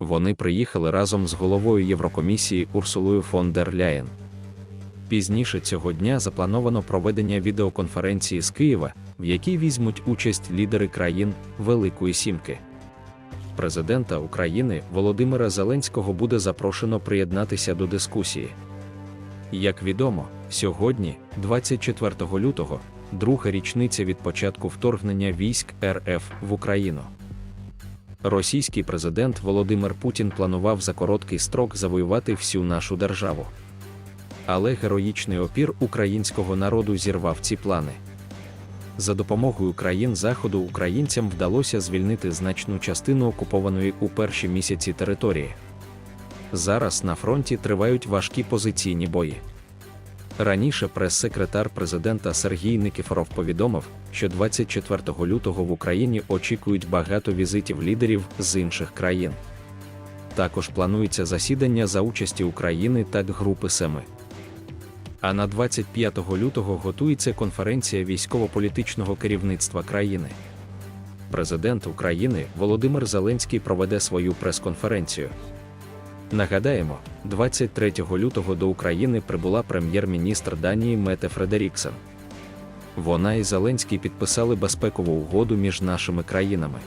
Вони приїхали разом з головою Єврокомісії Урсулою фон дер Ляєн. Пізніше цього дня заплановано проведення відеоконференції з Києва, в якій візьмуть участь лідери країн Великої Сімки. Президента України Володимира Зеленського буде запрошено приєднатися до дискусії. Як відомо, сьогодні, 24 лютого, друга річниця від початку вторгнення військ РФ в Україну. Російський президент Володимир Путін планував за короткий строк завоювати всю нашу державу. Але героїчний опір українського народу зірвав ці плани. За допомогою країн Заходу українцям вдалося звільнити значну частину окупованої у перші місяці території. Зараз на фронті тривають важкі позиційні бої. Раніше прес-секретар президента Сергій Никифоров повідомив, що 24 лютого в Україні очікують багато візитів лідерів з інших країн. Також планується засідання за участі України та Групи Семи. А на 25 лютого готується конференція військово-політичного керівництва країни. Президент України Володимир Зеленський проведе свою прес-конференцію. Нагадаємо, 23 лютого до України прибула прем'єр-міністр Данії Мете Фредеріксен. Вона і Зеленський підписали безпекову угоду між нашими країнами.